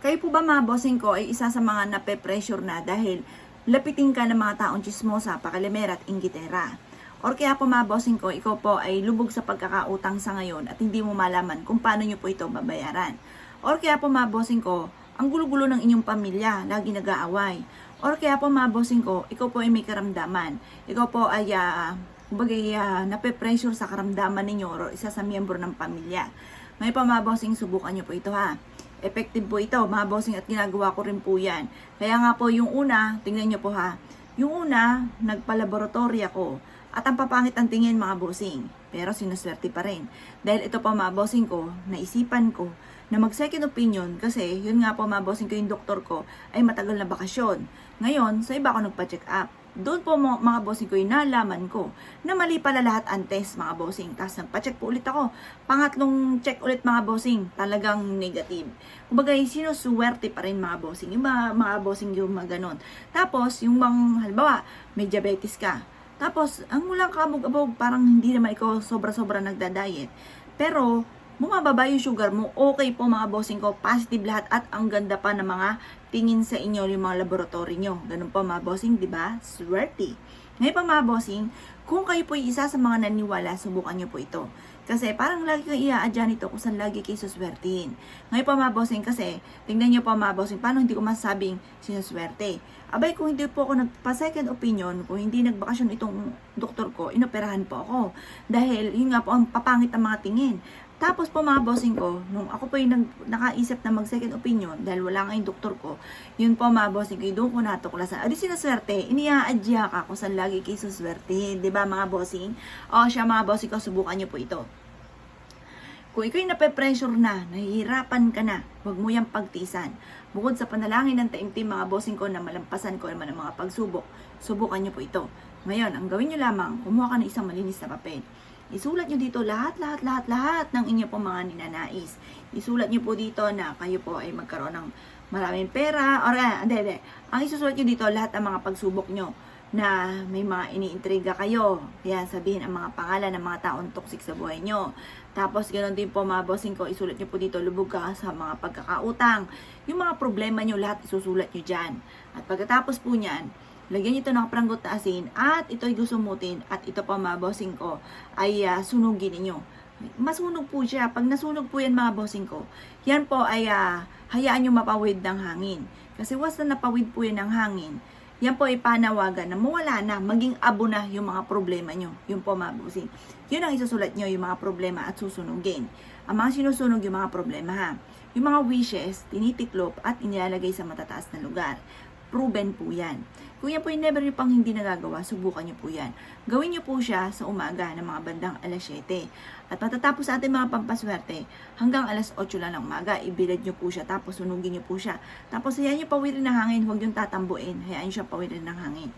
Kayo po ba mga bossing ko ay isa sa mga nape-pressure na dahil lapitin ka ng mga taong chismosa, pakalimera at inggitera? Or kaya po mga bossing ko, ikaw po ay lubog sa pagkakautang sa ngayon at hindi mo malaman kung paano nyo po ito babayaran. Or kaya po mga bossing ko, ang gulo-gulo ng inyong pamilya, lagi nag-aaway. Or kaya po mga bossing ko, ikaw po ay may karamdaman. Ikaw po ay uh, kumbaga uh, nape-pressure sa karamdaman ninyo or isa sa miyembro ng pamilya. Ngayon pa mga bossing, subukan nyo po ito ha. Effective po ito, mga bossing, at ginagawa ko rin po yan. Kaya nga po yung una, tingnan nyo po ha. Yung una, nagpa-laboratory ako. At ang papangit ang tingin mga bossing. Pero sinuswerte pa rin. Dahil ito pa mga bossing ko, naisipan ko na mag second opinion kasi yun nga po mga bossing ko yung doktor ko ay matagal na bakasyon. Ngayon, sa iba ako nagpa-check up. Doon po mga, mga bossing ko yung nalaman ko na mali pala lahat ang test mga bossing. Tapos nagpa-check po ulit ako. Pangatlong check ulit mga bossing, talagang negative. Kumbaga, sinusuwerte pa rin mga bossing. Yung mga, mga bossing yung mga ganon. Tapos, yung bang, halimbawa, may diabetes ka. Tapos, ang mulang kabog-abog, parang hindi naman ikaw sobra-sobra nagda-diet. Pero, bumababa yung sugar mo, okay po mga bossing ko, positive lahat at ang ganda pa ng mga tingin sa inyo yung mga laboratory nyo. Ganun po mga bossing, di ba? Swerte. Ngayon pa mga bossing, kung kayo po isa sa mga naniwala, subukan nyo po ito. Kasi parang lagi kayo iaadya nito kung saan lagi kayo suswertein. Ngayon pa mga bossing kasi, tingnan nyo po mga bossing, paano hindi ko masabing sinuswerte. Abay, kung hindi po ako nagpa-second opinion, kung hindi nagbakasyon itong doktor ko, inoperahan po ako. Dahil, yun nga po, ang papangit ang mga tingin. Tapos po mga bossing ko, nung ako po yung nag, nakaisip na mag second opinion, dahil wala nga yung doktor ko, yun po mga bossing ko, doon ko natuklasan. Adi sinaswerte, iniaadya ka kung saan lagi kayo suswerte. ba mga bossing? O siya mga bossing ko, subukan nyo po ito. Kung ikaw yung nape-pressure na, nahihirapan ka na, huwag mo yung pagtisan. Bukod sa panalangin ng taimtim mga bossing ko na malampasan ko naman ang mga pagsubok, subukan nyo po ito. Ngayon, ang gawin nyo lamang, kumuha ka ng isang malinis na papel. Isulat nyo dito lahat, lahat, lahat, lahat ng inyo pong mga ninanais. Isulat nyo po dito na kayo po ay magkaroon ng maraming pera. Or, uh, hindi, hindi. Ang isusulat nyo dito, lahat ng mga pagsubok nyo na may mga iniintriga kayo. Kaya sabihin ang mga pangalan ng mga taong toxic sa buhay nyo. Tapos, ganoon din po mga bossing ko, isulat nyo po dito, lubog ka sa mga pagkakautang. Yung mga problema nyo, lahat isusulat nyo dyan. At pagkatapos po nyan, Lagyan ito ng pranggot na asin at ito'y gusumutin at ito pa mga bossing ko ay uh, sunugin ninyo. Masunog po siya. Pag nasunog po yan mga bossing ko, yan po ay uh, hayaan nyo mapawid ng hangin. Kasi once na napawid po yan ng hangin, yan po ay panawagan na mawala na, maging abo na yung mga problema nyo. Yun po mga bossing. Yun ang isusulat nyo, yung mga problema at susunugin. Ang mga sinusunog yung mga problema ha. Yung mga wishes, tinitiklop at inilalagay sa matataas na lugar proven po yan. Kung yan po yung never nyo pang hindi nagagawa, subukan nyo po yan. Gawin nyo po siya sa umaga ng mga bandang alas 7. At matatapos sa ating mga pampaswerte, hanggang alas 8 lang ng umaga, ibilad nyo po siya, tapos sunugin nyo po siya. Tapos hayaan nyo pawirin ng hangin, huwag yung tatambuin, hayaan nyo siya pawirin ng hangin.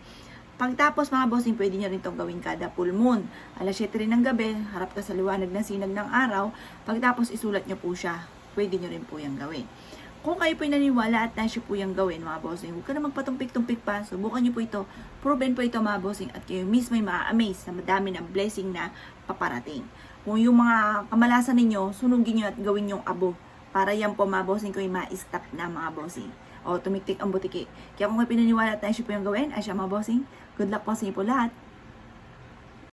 Pagtapos mga bossing, pwede nyo rin itong gawin kada full moon. Alas 7 rin ng gabi, harap ka sa liwanag ng sinag ng araw. Pagtapos isulat nyo po siya, pwede nyo rin po yung gawin. Kung kayo po naniniwala at nasyo po yung gawin mga bossing, huwag ka na magpatumpik-tumpik pa. Subukan nyo po ito. Proven po ito mga bossing at kayo mismo ay ma-amaze na madami ng blessing na paparating. Kung yung mga kamalasan ninyo, sunugin nyo at gawin yung abo. Para yan po mga bossing ko yung ma-stop na mga bossing. O tumiktik ang butiki. Kaya kung kayo pinaniwala at nasyo po yung gawin, ay mga bossing, good luck po sa inyo po lahat.